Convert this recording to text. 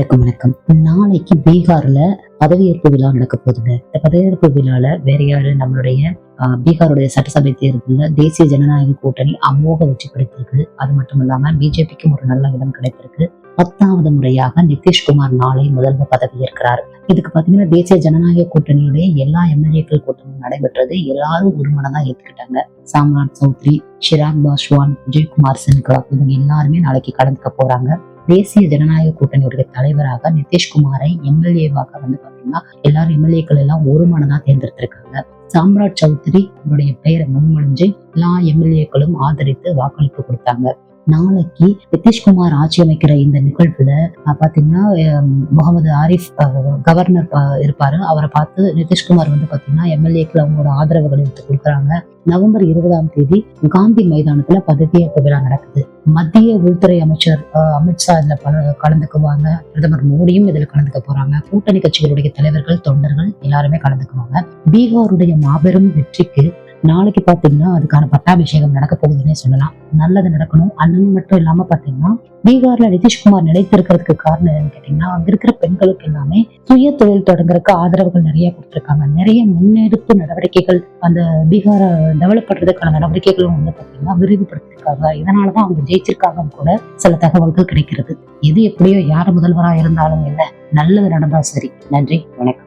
அனைவருக்கும் வணக்கம். நாளைக்கு பீகார்ல பதவியேற்பு விழா நடக்க போகுதுங்க. இந்த பதவியேற்பு விழால வேற யாரு நம்மளுடைய பீகாருடைய சட்டசபை தேர்தலில் தேசிய ஜனநாயக கூட்டணி அமோக வெற்றி கிடைத்திருக்கு அது மட்டும் இல்லாம பிஜேபிக்கும் ஒரு நல்ல இடம் கிடைத்திருக்கு. பத்தாவது முறையாக நிதிஷ்குமார் நாளை முதல்வர் பதவியேற்கிறார். இதுக்கு பாத்தீங்கன்னா தேசிய ஜனநாயக கூட்டணியுடைய எல்லா எம்எல்ஏக்கள் கூட்டமும் நடைபெற்றது. எல்லாரும் ஒரு மனதா ஏத்துக்கிட்டாங்க. சாம்ராட் சௌத்ரி ஷிராக் பாஸ்வான் விஜயகுமார் சின்ஹா இவங்க எல்லாருமே நாளைக்கு கலந்துக்க போறாங்க. தேசிய ஜனநாயக கூட்டணியுடைய தலைவராக நிதிஷ்குமாரை எம்எல்ஏவாக வந்து பாத்தீங்கன்னா எல்லாரும் எம்எல்ஏக்கள் எல்லாம் ஒரு மனதா தேர்ந்தெடுத்திருக்காங்க. சாம்ராட் சௌத்ரி அவருடைய பெயரை முன்மொழிஞ்சு எல்லா எம்எல்ஏக்களும் ஆதரித்து வாக்களிப்பு கொடுத்தாங்க. நாளைக்கு நிதிஷ்குமார் ஆட்சி அமைக்கிற இந்த நிகழ்வுல பாத்தீங்கன்னா முகமது ஆரிஃப் கவர்னர் இருப்பாரு. அவரை பார்த்து நிதிஷ்குமார் வந்து பாத்தீங்கன்னா எம்எல்ஏக்கள் அவங்களோட ஆதரவுகள் எடுத்து கொடுக்குறாங்க. நவம்பர் இருபதாம் தேதி காந்தி மைதானத்துல பதவியேற்பு விழா நடக்குது. மத்திய உள்துறை அமைச்சர் அஹ், அமித்ஷா இதுல பல- கலந்துக்குவாங்க. பிரதமர் மோடியும் இதுல கலந்துக்க போறாங்க. கூட்டணி கட்சிகளுடைய தலைவர்கள் தொண்டர்கள் எல்லாருமே கலந்துக்குவாங்க. பீகாருடைய மாபெரும் வெற்றிக்கு நாளைக்கு பார்த்தீங்கன்னா அதுக்கான பட்டாபிஷேகம் நடக்க போகுதுன்னே சொல்லலாம். நல்லது நடக்கணும். அண்ணன் மட்டும் இல்லாம பாத்தீங்கன்னா பீகார்ல நிதிஷ்குமார் நிலைத்திருக்கிறதுக்கு காரணம் என்னன்னு கேட்டீங்கன்னா அங்க இருக்கிற பெண்களுக்கு எல்லாமே சுய தொழில் தொடங்குறதுக்கு ஆதரவுகள் நிறைய கொடுத்துருக்காங்க. நிறைய முன்னெடுப்பு நடவடிக்கைகள் அந்த பீகாரை டெவலப் பண்றதுக்கான நடவடிக்கைகளும் வந்து பாத்தீங்கன்னா விரிவுபடுத்திருக்காங்க. இதனாலதான் அவங்க ஜெயிச்சிருக்காங்க கூட சில தகவல்கள் கிடைக்கிறது. எது எப்படியோ யார் முதல்வரா இருந்தாலும் என்ன நல்லது நடந்தா சரி. நன்றி வணக்கம்.